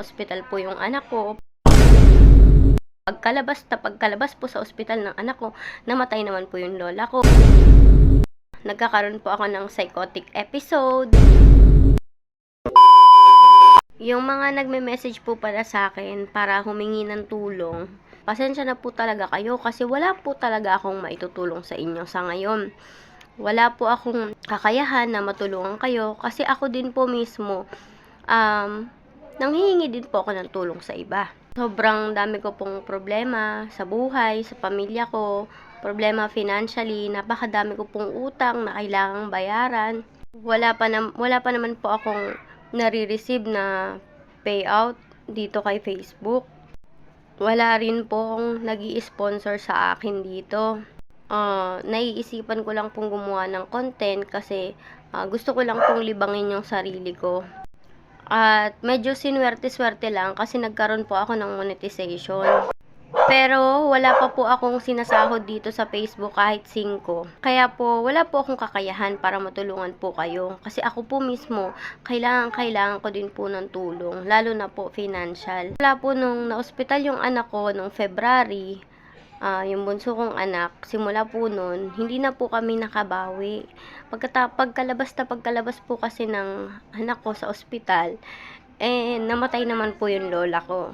Hospital po yung anak ko. Pagkalabas na pagkalabas po sa ospital ng anak ko, namatay naman po yung lola ko. Nagkakaroon po ako ng psychotic episode. Yung mga nagme-message po pala sa akin para humingi ng tulong, pasensya na po talaga kayo kasi wala po talaga akong maitutulong sa inyo sa ngayon. Wala po akong kakayahan na matulungan kayo kasi ako din po mismo um, nanghihingi din po ako ng tulong sa iba. Sobrang dami ko pong problema sa buhay, sa pamilya ko, problema financially, napakadami ko pong utang na kailangang bayaran. Wala pa, na, wala pa naman po akong nare-receive na payout dito kay Facebook. Wala rin pong nag sponsor sa akin dito. Ah, naiisipan ko lang pong gumawa ng content kasi ah, gusto ko lang pong libangin yung sarili ko. At medyo sinwerte-swerte lang kasi nagkaroon po ako ng monetization. Pero wala pa po akong sinasahod dito sa Facebook kahit 5. Kaya po wala po akong kakayahan para matulungan po kayo. Kasi ako po mismo, kailangan kailangan ko din po ng tulong. Lalo na po financial. Wala po nung na-hospital yung anak ko nung February, ah, yung bunso kong anak, simula po nun, hindi na po kami nakabawi. Pagkata, pagkalabas na pagkalabas po kasi ng anak ko sa ospital, eh, namatay naman po yung lola ko.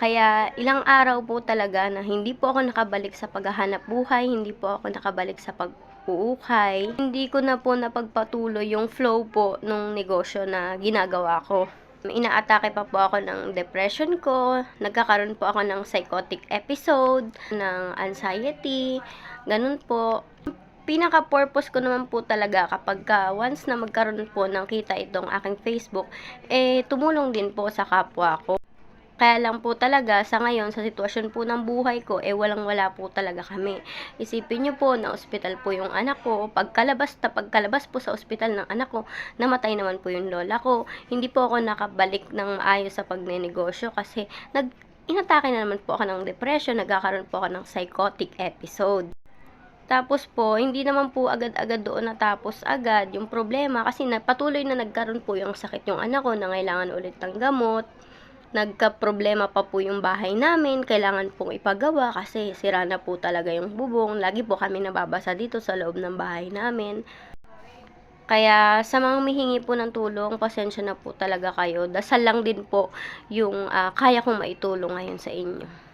Kaya ilang araw po talaga na hindi po ako nakabalik sa paghahanap buhay, hindi po ako nakabalik sa pag-uukay. Hindi ko na po napagpatuloy yung flow po nung negosyo na ginagawa ko. Inaatake pa po ako ng depression ko, nagkakaroon po ako ng psychotic episode, ng anxiety, ganun po. Pinaka-purpose ko naman po talaga kapag ka once na magkaroon po ng kita itong aking Facebook, eh tumulong din po sa kapwa ko. Kaya lang po talaga, sa ngayon, sa sitwasyon po ng buhay ko, eh walang wala po talaga kami. Isipin nyo po na ospital po yung anak ko. Pagkalabas na pagkalabas po sa ospital ng anak ko, namatay naman po yung lola ko. Hindi po ako nakabalik ng maayos sa pagnenegosyo kasi nag inatake na naman po ako ng depression, nagkakaroon po ako ng psychotic episode. Tapos po, hindi naman po agad-agad doon natapos agad yung problema kasi na, patuloy na nagkaroon po yung sakit yung anak ko na ulit ng gamot nagka-problema pa po yung bahay namin, kailangan pong ipagawa kasi sira na po talaga yung bubong. Lagi po kami nababasa dito sa loob ng bahay namin. Kaya sa mga humihingi po ng tulong, pasensya na po talaga kayo. Dasal lang din po yung ah, kaya kong maitulong ngayon sa inyo.